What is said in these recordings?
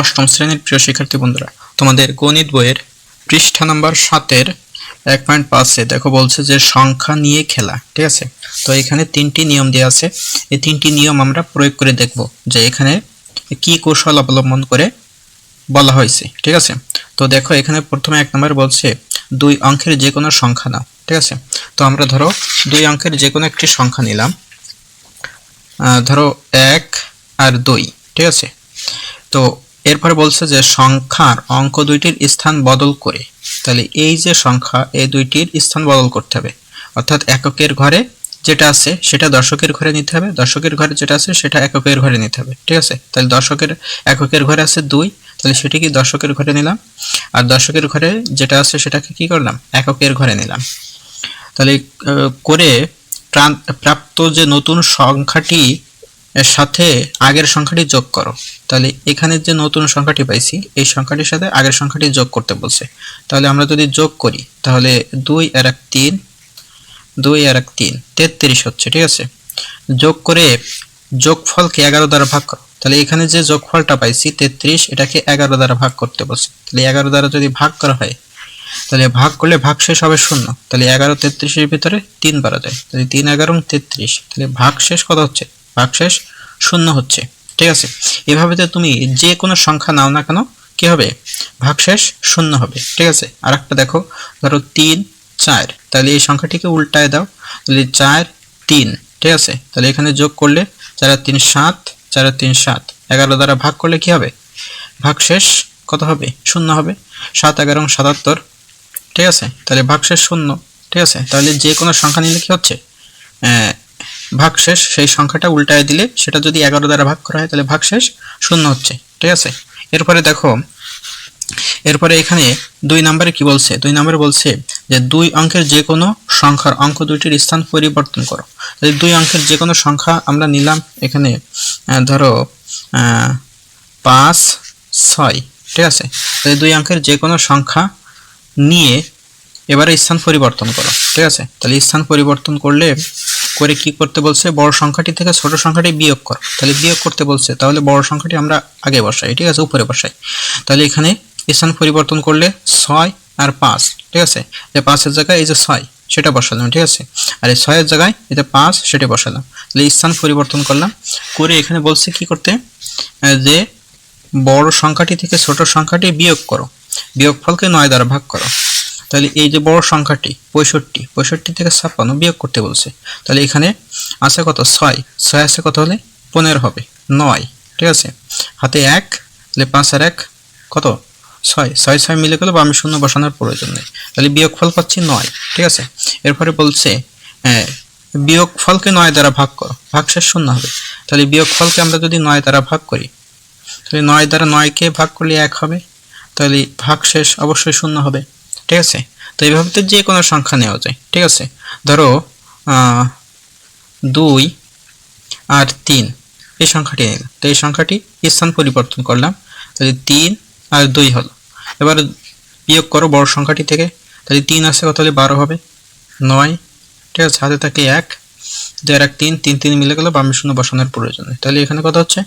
অষ্টম শ্রেণির প্রিয় শিক্ষার্থী বন্ধুরা, তোমাদের গণিত বইয়ের পৃষ্ঠা নাম্বার সাতের এক পয়েন্ট পাঁচে দেখো বলছে যে সংখ্যা নিয়ে খেলা, ঠিক আছে? তো এখানে তিনটি নিয়ম দেওয়া আছে। এই তিনটি নিয়ম আমরা প্রয়োগ করে দেখব যে এখানে কি কৌশল অবলম্বন করে বলা হয়েছে, ঠিক আছে? তো দেখো এখানে প্রথমে এক নম্বর বলছে দুই অঙ্কের যে কোনো সংখ্যা নাও, ঠিক আছে? তো আমরা ধরো দুই অঙ্কের যে কোনো একটি সংখ্যা নিলাম। ধরো এক আর দুই, ঠিক আছে? তো এরপরে বলছে যে সংখ্যার অঙ্ক দুইটির স্থান বদল করে। তাহলে এই যে সংখ্যা, এই দুইটির স্থান বদল করতে হবে। অর্থাৎ এককের ঘরে যেটা আছে, সেটা দশকের ঘরে নিতে হবে। দশকের ঘরে যেটা আছে, সেটা এককের ঘরে নিতে হবে। ঠিক আছে? তাহলে দশকের, এককের ঘরে আছে দুই। তাহলে সেটি কি দশকের ঘরে নিলাম? আর দশকের ঘরে যেটা আছে, সেটাকে কি করলাম? এককের ঘরে নিলাম। তাহলে করে প্রাপ্ত যে নতুন সংখ্যাটি এর সাথে আগের সংখ্যাটি যোগ করো। তাহলে এখানে যে নতুন সংখ্যাটি পাইছি, এই সংখ্যাটির সাথে আগের সংখ্যাটি যোগ করতে বলছে। তাহলে আমরা যদি যোগ করি, তাহলে দুই আর এক তিন, দুই আর এক তিন, তেত্রিশ হচ্ছে, ঠিক আছে? যোগ করে যোগফলকে এগারো দ্বারা ভাগ করো। তাহলে এখানে যে যোগফলটা পাইছি, তেত্রিশ, এটাকে এগারো দ্বারা ভাগ করতে বলছে। তাহলে এগারো দ্বারা যদি ভাগ করা হয়, তাহলে ভাগ করলে ভাগ শেষ হবে শূন্য। তাহলে এগারো তেত্রিশের ভিতরে তিন বারা যায়। তাহলে তিন এগারো তেত্রিশ, তাহলে ভাগ শেষ কত হচ্ছে? ভাগ শেষ শূন্য হচ্ছে। ঠিক আছে? এভাবে তো তুমি যে কোনো সংখ্যা নাও না কেন, কি হবে? ভাগশেষ শূন্য হবে। ঠিক আছে? আর একটা দেখো। ধরো তিন, চার। তাহলে এই সংখ্যাটিকে উল্টায় দাও। তাহলে চার, তিন। ঠিক আছে? তাহলে এখানে যোগ করলে চার তিন সাত, চার তিন সাত। এগারো দ্বারা ভাগ করলে কি হবে? ভাগশেষ কত হবে? শূন্য হবে। সাত, এগারো, সাতাত্তর। ঠিক আছে? তাহলে ভাগশেষ শূন্য। ঠিক আছে? তাহলে যে কোনো সংখ্যা নিলে কি হচ্ছে? ভাগশেষ সেই সংখ্যাটা উল্টায় দিলে সেটা যদি এগারো দ্বারা ভাগ করা হয়, তাহলে ভাগশেষ শূন্য হচ্ছে, ঠিক আছে? এরপরে দেখো, এরপরে এখানে দুই নম্বরে কি বলছে? দুই নম্বরে বলছে যে দুই অঙ্কের যে কোনো সংখ্যার অঙ্ক দুইটির স্থান পরিবর্তন করো। তাহলে দুই অঙ্কের যে কোনো সংখ্যা আমরা নিলাম এখানে ধরো পাঁচ, ছয়, ঠিক আছে? তাহলে দুই অঙ্কের যে কোনো সংখ্যা নিয়ে এবারে স্থান পরিবর্তন করো, ঠিক আছে? তাহলে স্থান পরিবর্তন করলে করে কি করতে বলছে? বড় সংখ্যাটি থেকে ছোট সংখ্যাটি বিয়োগ কর। তাহলে বিয়োগ করতে বলছে। তাহলে বড় সংখ্যাটি আমরা আগে বসাই, ঠিক আছে? উপরে বসাই। তাহলে এখানে স্থান পরিবর্তন করলে ছয় আর পাঁচ, ঠিক আছে? যে পাঁচের জায়গায় এই যে ছয়, সেটা বসালাম, ঠিক আছে? আর এই ছয়ের জায়গায় এই যে পাঁচ, সেটা বসালাম। তাহলে স্থান পরিবর্তন করলাম। করে এখানে বলছে কি করতে? যে বড় সংখ্যাটি থেকে ছোট সংখ্যাটি বিয়োগ করো। বিয়োগফলকে নয় দ্বারা ভাগ করো। তাহলে এই যে বড় সংখ্যাটি, পঁয়ষট্টি পঁয়ষট্টি থেকে ছাপ্পান্ন বিয়োগ করতে বলছে। তাহলে এখানে আছে কত? ছয়। ছয় আছে কত হলে? পনেরো হবে। নয়। ঠিক আছে? হাতে এক, তাহলে পাঁচ আর এক, কত? ছয়। ছয় ছয় মিলে গেলে বা আমি শূন্য বসানোর প্রয়োজন নেই। তাহলে বিয়োগফল পাচ্ছি নয়। ঠিক আছে? এরপরে বলছে বিয়োগফলকে নয় দ্বারা ভাগ করো। ভাগশেষ শূন্য হবে। তাহলে বিয়োগফলকে আমরা যদি নয় দ্বারা ভাগ করি, তাহলে নয় দ্বারা নয়কে ভাগ করলে এক হবে। তাহলে ভাগশেষ অবশ্যই শূন্য হবে। ঠিক আছে? তো এইভাবে তো যে কোনো সংখ্যা নেওয়া যায়, ঠিক আছে? ধরো দুই আর তিন, এই সংখ্যাটি নিলাম তো এই সংখ্যাটি স্থান পরিবর্তন করলাম, তাহলে তিন আর দুই হলো। এবার বিয়োগ করো বড় সংখ্যাটি থেকে, তাহলে তিন আছে, কত হলে বারো হবে? নয়, ঠিক আছে? হাতে থাকে এক আর এক তিন তিন তিন মিলে গেল, বামে শূন্য বসানোর প্রয়োজন নেই। তাহলে এখানে কত হচ্ছে?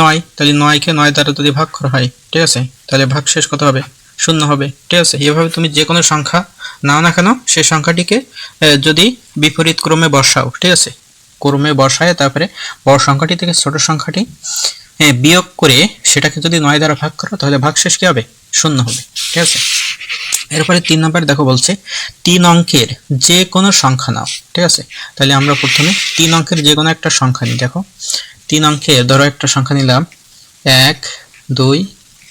নয়, তাহলে নয়কে নয় দ্বারা যদি ভাগ করা হয়, ঠিক আছে? তাহলে ভাগ শেষ কত হবে? শূন্য হবে। ঠিক আছে? এভাবে তুমি যে কোনো সংখ্যা নাও না কেন, সেই সংখ্যাটিকে যদি বিপরীত ক্রমে বসাও, ঠিক আছে? ক্রমে বসায়, তারপরে বড় সংখ্যাটি থেকে ছোট সংখ্যাটি বিয়োগ করে সেটাকে যদি নয় দ্বারা ভাগ করো, তাহলে ভাগ শেষ কি হবে? শূন্য হবে। ঠিক আছে? এরপরে তিন নম্বর দেখো বলছে, তিন অঙ্কের যে কোনো সংখ্যা নাও, ঠিক আছে? তাহলে আমরা প্রথমে তিন অঙ্কের যে কোনো একটা সংখ্যা নিই। দেখো, তিন অঙ্কের, ধরো একটা সংখ্যা নিলাম, এক, দুই,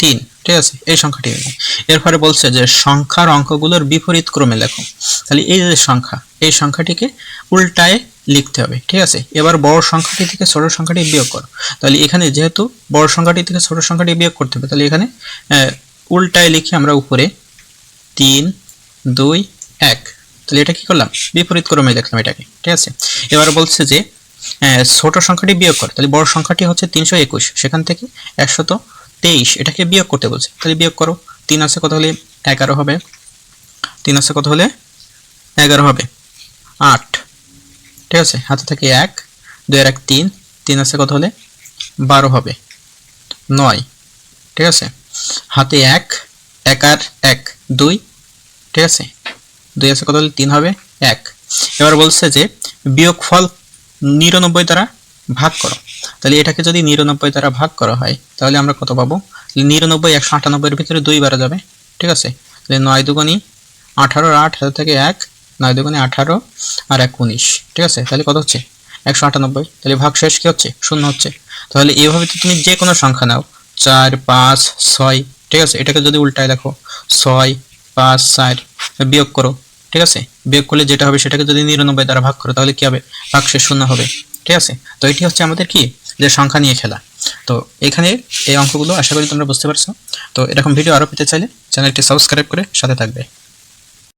তিন। ঠিক আছে? এই সংখ্যাটি নিলাম এরপরে বলছে যে সংখ্যার অঙ্কগুলোর বিপরীত ক্রমে লেখো। তাহলে এই যে সংখ্যা, এই সংখ্যাটিকে উল্টায় লিখতে হবে, ঠিক আছে? এবার বড় সংখ্যাটি থেকে ছোট সংখ্যাটি বিয়োগ করো। তাহলে এখানে যেহেতু বড় সংখ্যাটি থেকে ছোট সংখ্যাটি বিয়োগ করতে হবে, তাহলে এখানে উল্টায় লিখি আমরা উপরে, তিন, দুই, এক। তাহলে এটা কি করলাম? বিপরীত ক্রমে লিখলাম এটাকে, ঠিক আছে? এবার বলছে যে ছোট সংখ্যাটি বিয়োগ কর। তাহলে বড় সংখ্যাটি হচ্ছে তিনশো একুশ। সেখান থেকে একশত তেইশ, এটাকে বিয়োগ করতে বলছে। তাহলে বিয়োগ করো। তিন আছে কত হলে? এগারো হবে। তিন আছে কত হলে? এগারো হবে। আট। ঠিক আছে? হাতে থেকে এক, দুই আর এক তিন। তিন আছে কত হলে? বারো হবে। নয়। ঠিক আছে? হাতে এক এক আর এক, দুই। ঠিক আছে? দুই আছে কত হলে? তিন হবে। এক। এবার বলছে যে, বিয়োগফল নিরানব্বই দ্বারা ভাগ করো। তাহলে এটাকে যদি নিরানব্বই দ্বারা ভাগ করা হয়, তাহলে আমরা কত পাবো? নিরানব্বই, একশো আটানব্বইয়ের ভিতরে দুই বারা যাবে, ঠিক আছে? তাহলে নয় দুগুণি আঠারো আট থেকে এক, নয় দুগুণে আঠারো আর এক উনিশ ঠিক আছে? তাহলে কত হচ্ছে? একশো আটানব্বই। তাহলে ভাগ শেষ কি হচ্ছে? শূন্য হচ্ছে। তাহলে এইভাবে তো তুমি যে কোনো সংখ্যা নাও, চার, পাঁচ, ছয়, ঠিক আছে? এটাকে যদি উল্টায় দেখো, ছয়, পাঁচ, চার, বিয়োগ করো, ঠিক আছে? বিয়োগ করলে যেটা হবে সেটাকে যদি নিরানব্বই দ্বারা ভাগ করো, তাহলে কি হবে? ভাগ শেষ শূন্য হবে। ঠিক আছে? তো এটি হচ্ছে আমাদের কি? যে সংখ্যা নিয়ে খেলা। তো এখানে এই অঙ্কগুলো আশা করি তোমরা বুঝতে পারছ। তো এরকম ভিডিও আরও পেতে চাইলে চ্যানেলটি সাবস্ক্রাইব করে সাথে থাকবে।